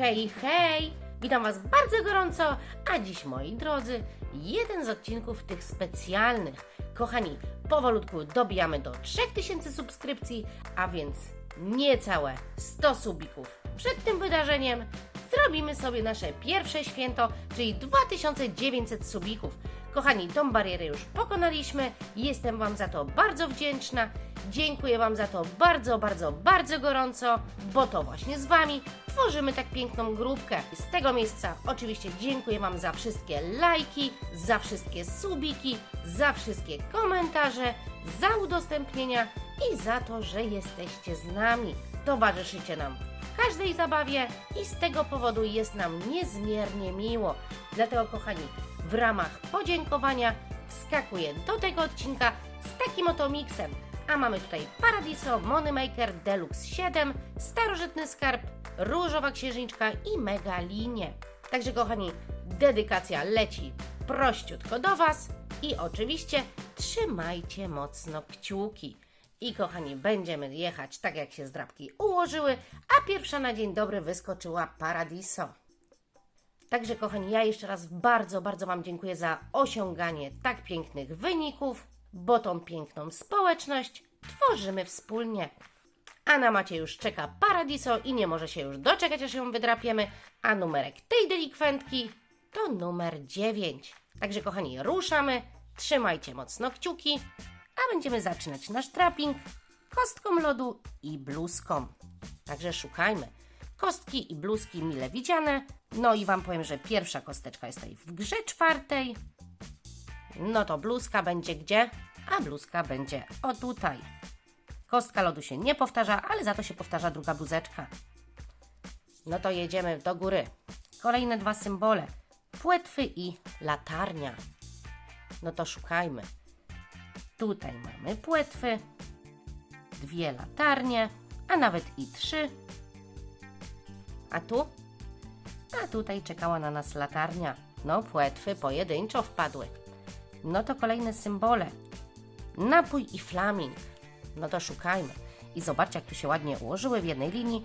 Hej, hej! Witam Was bardzo gorąco, a dziś, moi drodzy, jeden z odcinków tych specjalnych. Kochani, powolutku dobijamy do 3000 subskrypcji, a więc niecałe 100 subików. Przed tym wydarzeniem zrobimy sobie nasze pierwsze święto, czyli 2900 subików. Kochani, tą barierę już pokonaliśmy. Jestem Wam za to bardzo wdzięczna. Dziękuję Wam za to bardzo, bardzo, bardzo gorąco, bo to właśnie z Wami tworzymy tak piękną grupkę. Z tego miejsca oczywiście dziękuję Wam za wszystkie lajki, za wszystkie subiki, za wszystkie komentarze, za udostępnienia i za to, że jesteście z nami. Towarzyszycie nam w każdej zabawie i z tego powodu jest nam niezmiernie miło. Dlatego, kochani, w ramach podziękowania wskakuję do tego odcinka z takim oto miksem. A mamy tutaj Paradiso, Moneymaker, Deluxe 7, Starożytny Skarb, Różowa Księżniczka i Mega Linie. Także kochani, dedykacja leci prościutko do Was i oczywiście trzymajcie mocno kciuki. I kochani, będziemy jechać tak jak się zdrabki ułożyły, a pierwsza na dzień dobry wyskoczyła Paradiso. Także kochani, ja jeszcze raz bardzo, bardzo Wam dziękuję za osiąganie tak pięknych wyników, bo tą piękną społeczność tworzymy wspólnie. A na macie już czeka Paradiso i nie może się już doczekać, aż ją wydrapiemy, a numerek tej delikwentki to numer 9. Także kochani, ruszamy, trzymajcie mocno kciuki, a będziemy zaczynać nasz trapping kostką lodu i bluzką. Także szukajmy. Kostki i bluzki mile widziane. No i Wam powiem, że pierwsza kosteczka jest tutaj w grze czwartej. No to bluzka będzie gdzie? A bluzka będzie o tutaj. Kostka lodu się nie powtarza, ale za to się powtarza druga bluzeczka. No to jedziemy do góry. Kolejne dwa symbole. Płetwy i latarnia. No to szukajmy. Tutaj mamy płetwy, dwie latarnie, a nawet i trzy. A tu? A tutaj czekała na nas latarnia. No, płetwy pojedynczo wpadły. No to kolejne symbole. Napój i flaming. No to szukajmy. I zobaczcie, jak tu się ładnie ułożyły w jednej linii.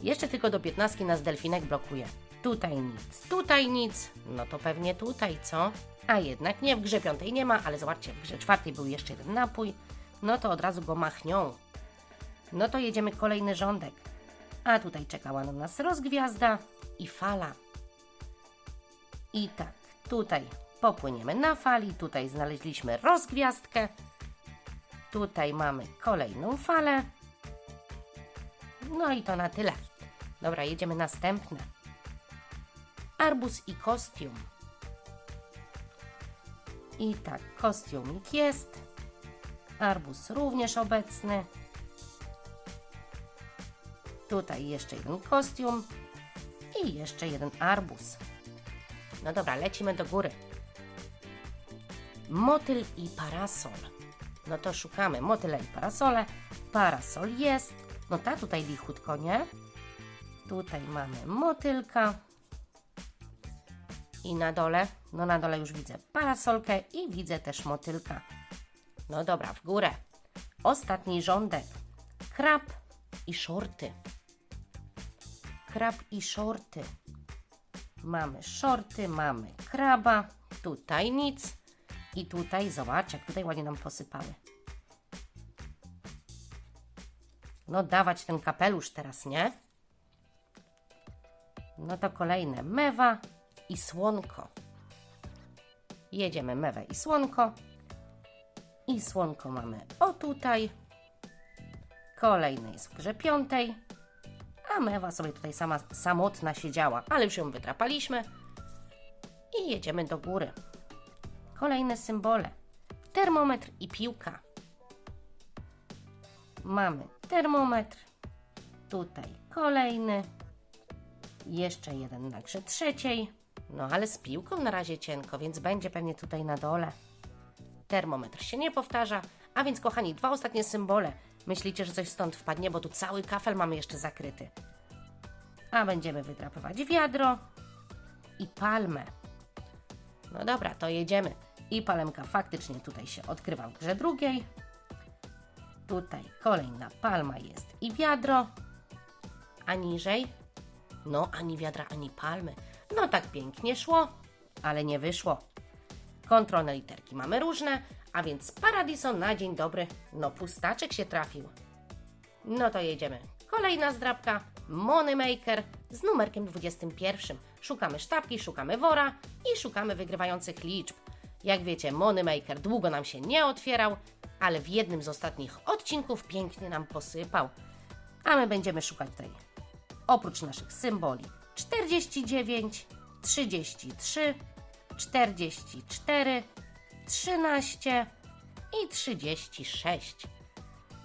Jeszcze tylko do 15 nas delfinek blokuje. Tutaj nic, tutaj nic. No to pewnie tutaj, co? A jednak nie, w grze piątej nie ma, ale zobaczcie, w grze czwartej był jeszcze jeden napój. No to od razu go machnią. No to jedziemy kolejny rządek. A tutaj czekała na nas rozgwiazda i fala. I tak, tutaj popłyniemy na fali, tutaj znaleźliśmy rozgwiazdkę. Tutaj mamy kolejną falę. No i to na tyle. Dobra, jedziemy następne. Arbus i kostium. I tak, kostiumik jest. Arbus również obecny. Tutaj jeszcze jeden kostium i jeszcze jeden arbus. No dobra, lecimy do góry. Motyl i parasol. No to szukamy motyla i parasole. Parasol jest. No ta tutaj lichutko, nie? Tutaj mamy motylka. I na dole, no na dole już widzę parasolkę i widzę też motylka. No dobra, w górę. Ostatni rządek. Krab i szorty. Krab i szorty. Mamy szorty, mamy kraba. Tutaj nic. I tutaj, zobacz, jak tutaj ładnie nam posypały. No dawać ten kapelusz teraz, nie? No to kolejne mewa i słonko. Jedziemy mewę i słonko. I słonko mamy o tutaj. Kolejny jest w grze piątej. Mewa sobie tutaj sama samotna siedziała, ale już ją wytrapaliśmy. I jedziemy do góry. Kolejne symbole. Termometr i piłka. Mamy termometr. Tutaj kolejny. Jeszcze jeden na grze trzeciej. No ale z piłką na razie cienko, więc będzie pewnie tutaj na dole. Termometr się nie powtarza, a więc kochani, dwa ostatnie symbole. Myślicie, że coś stąd wpadnie, bo tu cały kafel mamy jeszcze zakryty. A będziemy wydrapywać wiadro i palmę. No dobra, to jedziemy. I palemka faktycznie tutaj się odkrywa w grze drugiej. Tutaj kolejna palma jest i wiadro. A niżej No, ani wiadra, ani palmy. No tak pięknie szło, ale nie wyszło. Kontrolne literki mamy różne, a więc Paradiso na dzień dobry. No, pustaczek się trafił. No to jedziemy. Kolejna zdrabka, Moneymaker z numerkiem 21. Szukamy sztabki, szukamy wora i szukamy wygrywających liczb. Jak wiecie, Moneymaker długo nam się nie otwierał, ale w jednym z ostatnich odcinków pięknie nam posypał. A my będziemy szukać tutaj oprócz naszych symboli 49, 33, 44, 13 i 36.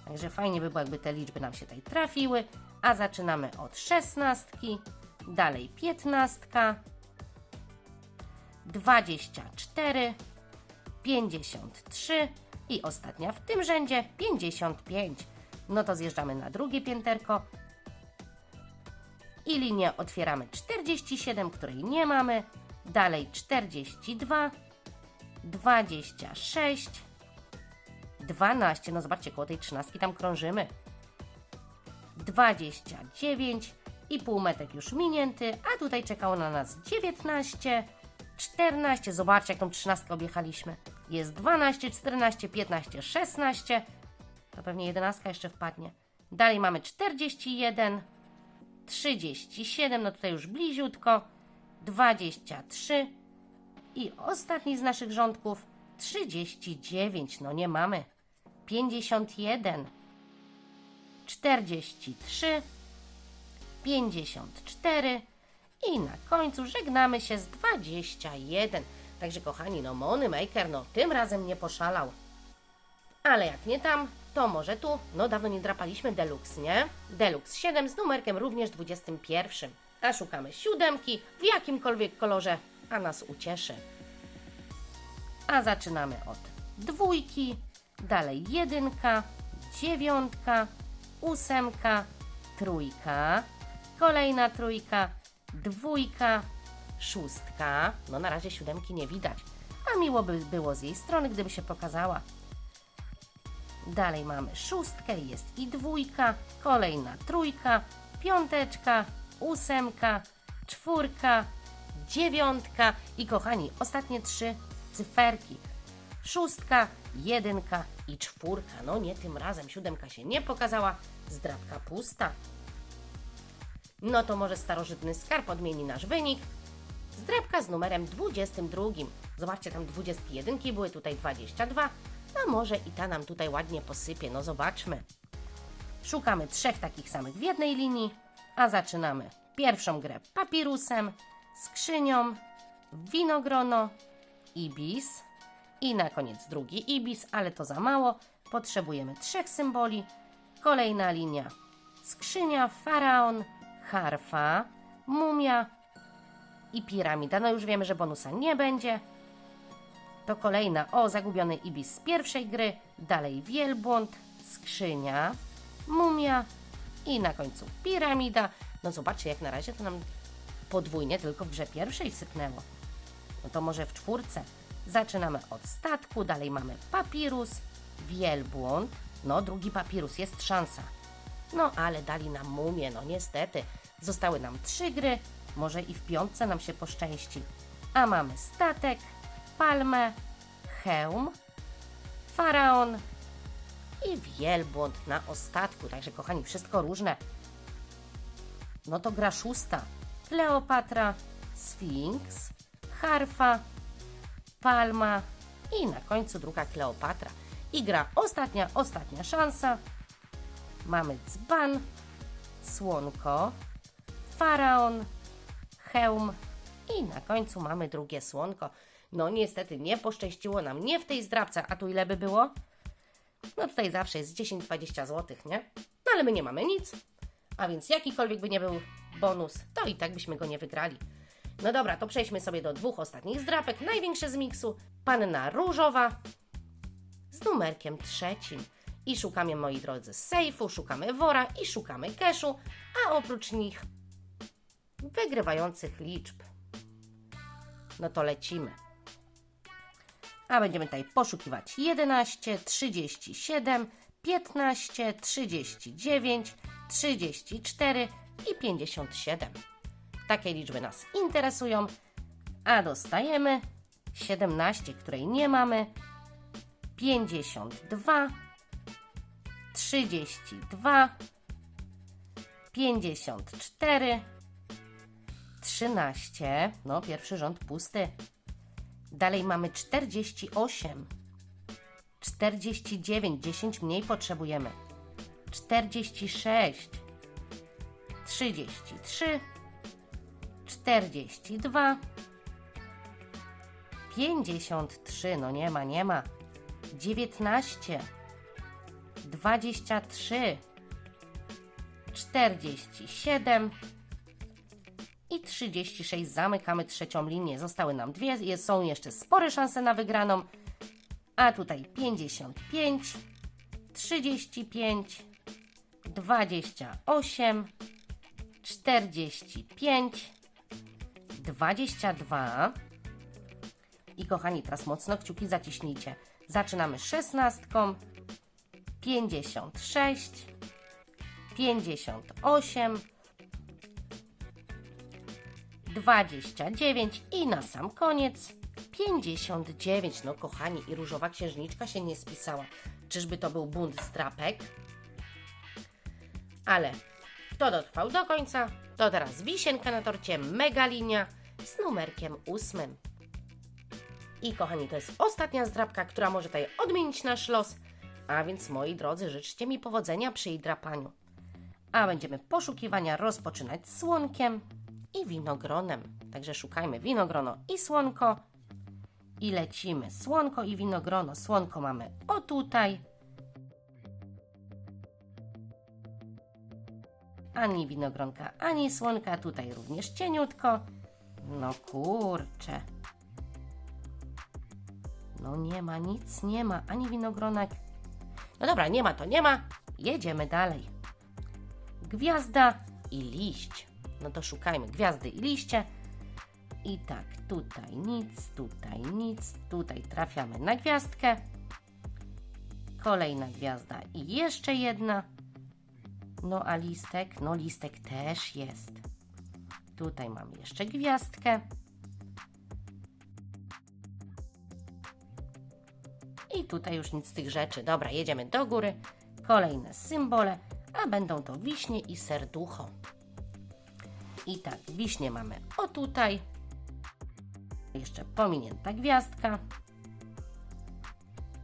Także fajnie by było, jakby te liczby nam się tutaj trafiły. A zaczynamy od szesnastki, dalej piętnastka, 24, 53 i ostatnia w tym rzędzie 55. No to zjeżdżamy na drugie pięterko i linię otwieramy 47, której nie mamy, dalej 42, 26, 12, no zobaczcie, koło tej 13 tam krążymy. 29 i półmetek już minięty, a tutaj czekało na nas 19, 14, zobaczcie jak tą 13 objechaliśmy. Jest 12, 14, 15, 16, to pewnie 11 jeszcze wpadnie. Dalej mamy 41, 37, no tutaj już bliziutko, 23 i ostatni z naszych rządków 39, no nie mamy. 51, 43, 54 i na końcu żegnamy się z 21. Także kochani, no Moneymaker, no tym razem nie poszalał. Ale jak nie tam, to może tu. No dawno nie drapaliśmy Deluxe, nie? Deluxe 7 z numerkiem również 21. A szukamy siódemki w jakimkolwiek kolorze, a nas ucieszy. A zaczynamy od dwójki, dalej jedynka, dziewiątka, ósemka, trójka, kolejna trójka, dwójka, szóstka. No na razie siódemki nie widać, a miło by było z jej strony, gdyby się pokazała. Dalej mamy szóstkę, jest i dwójka, kolejna trójka, piąteczka, ósemka, czwórka, dziewiątka i kochani, ostatnie trzy cyferki. Szóstka, jedynka i czwórka. No nie tym razem, siódemka się nie pokazała, zdrabka pusta. No to może starożytny skarb odmieni nasz wynik. Zdrabka z numerem 22. Zobaczcie, tam 21 były, tutaj 22. A może i ta nam tutaj ładnie posypie, no zobaczmy. Szukamy trzech takich samych w jednej linii, a zaczynamy pierwszą grę papirusem, skrzynią, winogrono, ibis i na koniec drugi ibis, ale to za mało. Potrzebujemy trzech symboli. Kolejna linia skrzynia, faraon, harfa, mumia i piramida. No już wiemy, że bonusa nie będzie. To kolejna, o, zagubiony ibis z pierwszej gry, dalej wielbłąd, skrzynia, mumia i na końcu piramida. No zobaczcie, jak na razie to nam podwójnie tylko w grze pierwszej sypnęło. No to może w czwórce. Zaczynamy od statku, dalej mamy papirus, wielbłąd. No, drugi papirus, jest szansa. No, ale dali nam mumię, no niestety. Zostały nam trzy gry, może i w piątce nam się poszczęści. A mamy statek, palmę, hełm, faraon i wielbłąd na ostatku. Także kochani, wszystko różne. No to gra szósta. Kleopatra, Sfinks, harfa, palma i na końcu druga Kleopatra. I gra ostatnia, ostatnia szansa. Mamy dzban, słonko, faraon, hełm i na końcu mamy drugie słonko. No niestety nie poszczęściło nam nie w tej zdrabce, a tu ile by było? No tutaj zawsze jest 10-20 zł, nie? No ale my nie mamy nic, a więc jakikolwiek by nie był bonus, to i tak byśmy go nie wygrali. No dobra, to przejdźmy sobie do dwóch ostatnich zdrapek. Największe z miksu, panna różowa z numerkiem trzecim. I szukamy, moi drodzy, sejfu, szukamy wora i szukamy keszu, a oprócz nich wygrywających liczb. No to lecimy. A będziemy tutaj poszukiwać 11, 37, 15, 39, 34 i 57. Takie liczby nas interesują. A dostajemy 17, której nie mamy. 52, 32, 54, 13. No, pierwszy rząd pusty. Dalej mamy 48, 49, 10 mniej potrzebujemy. 46, 33, 42, 53, no nie ma, nie ma. 19, 23, 47 i 36. Zamykamy trzecią linię. Zostały nam dwie, są jeszcze spore szanse na wygraną. A tutaj 55, 35, 28, 45, 22. I kochani, teraz mocno kciuki zaciśnijcie. Zaczynamy szesnastką, 56, 58, 29 i na sam koniec 59. No kochani, i różowa księżniczka się nie spisała. Czyżby to był bunt strapek? Ale kto dotrwał do końca, to teraz wisienka na torcie mega linia z numerkiem ósmym. I kochani, to jest ostatnia zdrabka, która może tutaj odmienić nasz los. A więc moi drodzy, życzcie mi powodzenia przy jej drapaniu. A będziemy poszukiwania rozpoczynać słonkiem i winogronem. Także szukajmy winogrono i słonko. I lecimy. Słonko i winogrono. Słonko mamy o tutaj. Ani winogronka, ani słonka. Tutaj również cieniutko. No kurczę. No nie ma, nic nie ma, ani winogronek. No dobra, nie ma to nie ma. Jedziemy dalej. Gwiazda i liść. No to szukajmy gwiazdy i liście. I tak, tutaj nic, tutaj nic, tutaj trafiamy na gwiazdkę. Kolejna gwiazda i jeszcze jedna. No a listek? No listek też jest. Tutaj mamy jeszcze gwiazdkę. I tutaj już nic z tych rzeczy. Dobra, jedziemy do góry. Kolejne symbole, a będą to wiśnie i serducho. I tak, wiśnie mamy o tutaj. Jeszcze pominięta gwiazdka.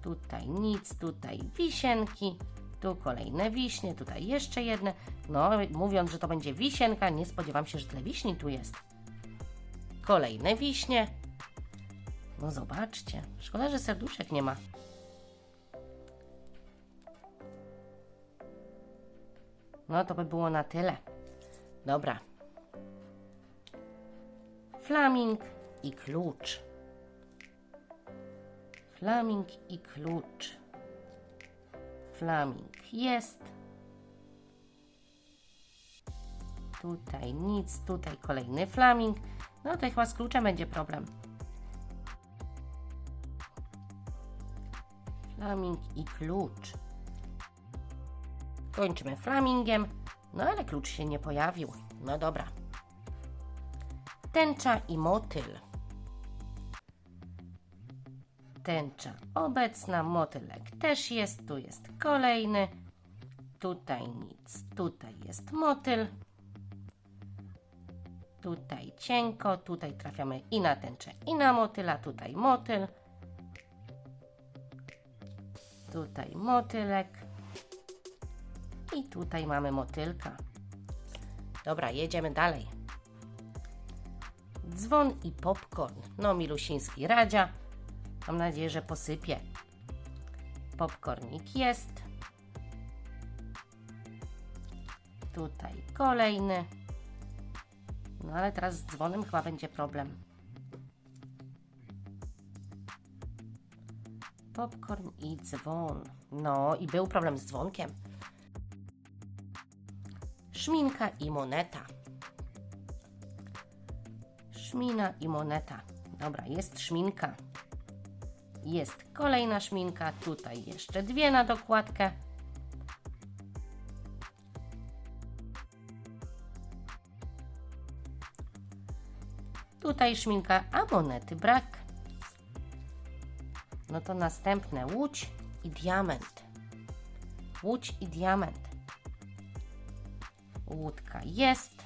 Tutaj nic, tutaj wisienki. Tu kolejne wiśnie, tutaj jeszcze jedne. No, mówiąc, że to będzie wisienka, nie spodziewam się, że tyle wiśni tu jest. Kolejne wiśnie. No zobaczcie, szkoda, że serduszek nie ma. No to by było na tyle. Dobra. Flaming i klucz. Flaming i klucz. Flaming jest. Tutaj nic, tutaj kolejny flaming. No to chyba z kluczem będzie problem. Flaming i klucz. Kończymy flamingiem. No ale klucz się nie pojawił. No dobra. Tęcza i motyl. Tęcza obecna, motylek też jest. Tu jest kolejny. Tutaj nic. Tutaj jest motyl. Tutaj cienko. Tutaj trafiamy i na tęczę, i na motyla. Tutaj motyl. Tutaj motylek. I tutaj mamy motylka. Dobra, jedziemy dalej. Dzwon i popcorn. No, Milusiński Radzia. Mam nadzieję, że posypie. Popcornik jest. Tutaj kolejny. No ale teraz z dzwonem chyba będzie problem. Popcorn i dzwon. No i był problem z dzwonkiem. Szminka i moneta. Szmina i moneta. Dobra, jest szminka. Jest kolejna szminka. Tutaj jeszcze dwie na dokładkę. tutaj szminka, a monety brak. No to następne łódź i diament. Łódź i diament. Łódka jest.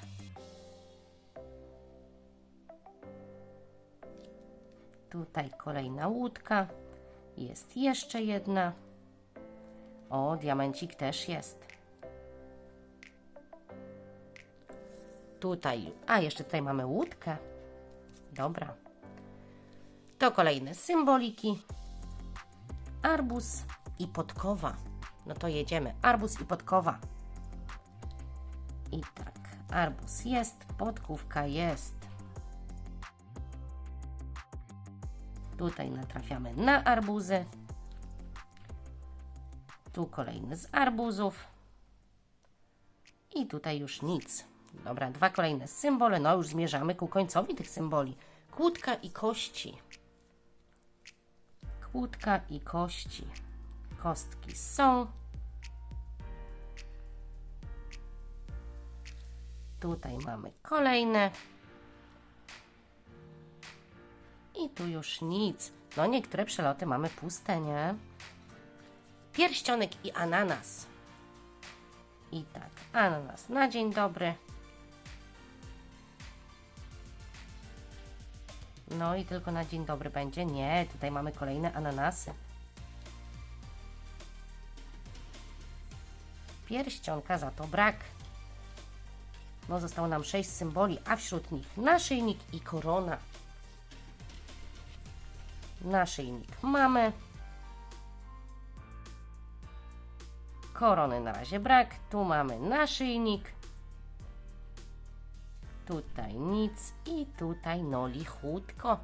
Tutaj kolejna łódka. Jest jeszcze jedna. O, diamencik też jest. Tutaj, a jeszcze tutaj mamy łódkę. Dobra. To kolejne symboliki. Arbus i podkowa. No to jedziemy. Arbus i podkowa. I tak, arbus jest, podkówka jest. Tutaj natrafiamy na arbuzy. Tu kolejny z arbuzów. I tutaj już nic. Dobra, dwa kolejne symbole. No już zmierzamy ku końcowi tych symboli. Kłódka i kości. Kłódka i kości. Kostki są. Tutaj mamy kolejne. I tu już nic. No niektóre przeloty mamy puste, nie? Pierścionek i ananas. I tak, ananas na dzień dobry. No i tylko na dzień dobry będzie. Nie, tutaj mamy kolejne ananasy. Pierścionka za to brak. No zostało nam sześć symboli, a wśród nich naszyjnik i korona. Naszyjnik mamy. Korony na razie brak. Tu mamy naszyjnik. Tutaj nic i tutaj no lichutko.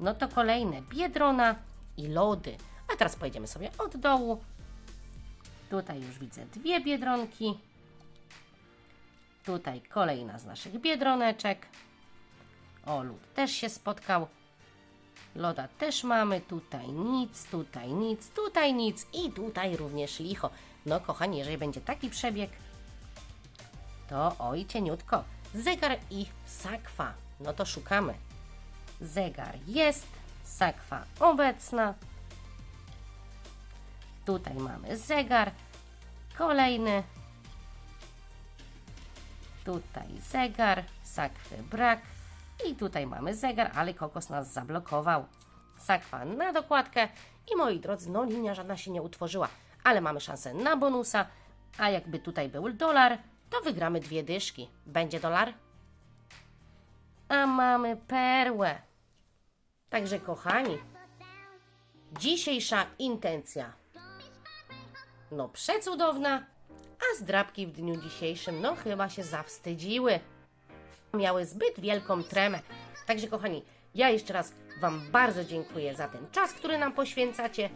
No to kolejne biedrona i lody. A teraz pojedziemy sobie od dołu. Tutaj już widzę dwie biedronki. Tutaj kolejna z naszych biedroneczek. O, lód też się spotkał. Loda też mamy, tutaj nic, tutaj nic, tutaj nic i tutaj również licho. No kochani, jeżeli będzie taki przebieg, to oj cieniutko. Zegar i sakwa. No to szukamy. Zegar jest, sakwa obecna. Tutaj mamy zegar, kolejny. Tutaj zegar, sakwy brak. I tutaj mamy zegar, ale kokos nas zablokował. Sakwa na dokładkę i moi drodzy, no linia żadna się nie utworzyła, ale mamy szansę na bonusa, a jakby tutaj był dolar, to wygramy dwie dyszki. Będzie dolar? A mamy perłę. Także kochani, dzisiejsza intencja no przecudowna, a zdrabki w dniu dzisiejszym no chyba się zawstydziły miały zbyt wielką tremę. Także kochani, ja jeszcze raz Wam bardzo dziękuję za ten czas, który nam poświęcacie,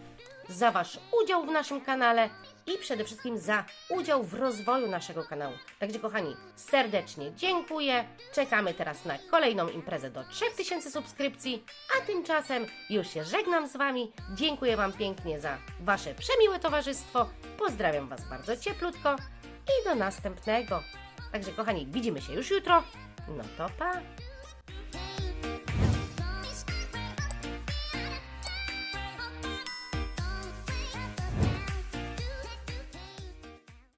za Wasz udział w naszym kanale i przede wszystkim za udział w rozwoju naszego kanału. Także kochani, serdecznie dziękuję. Czekamy teraz na kolejną imprezę do 3000 subskrypcji, a tymczasem już się żegnam z Wami. Dziękuję Wam pięknie za Wasze przemiłe towarzystwo. Pozdrawiam Was bardzo cieplutko i do następnego. Także kochani, widzimy się już jutro. No to pa!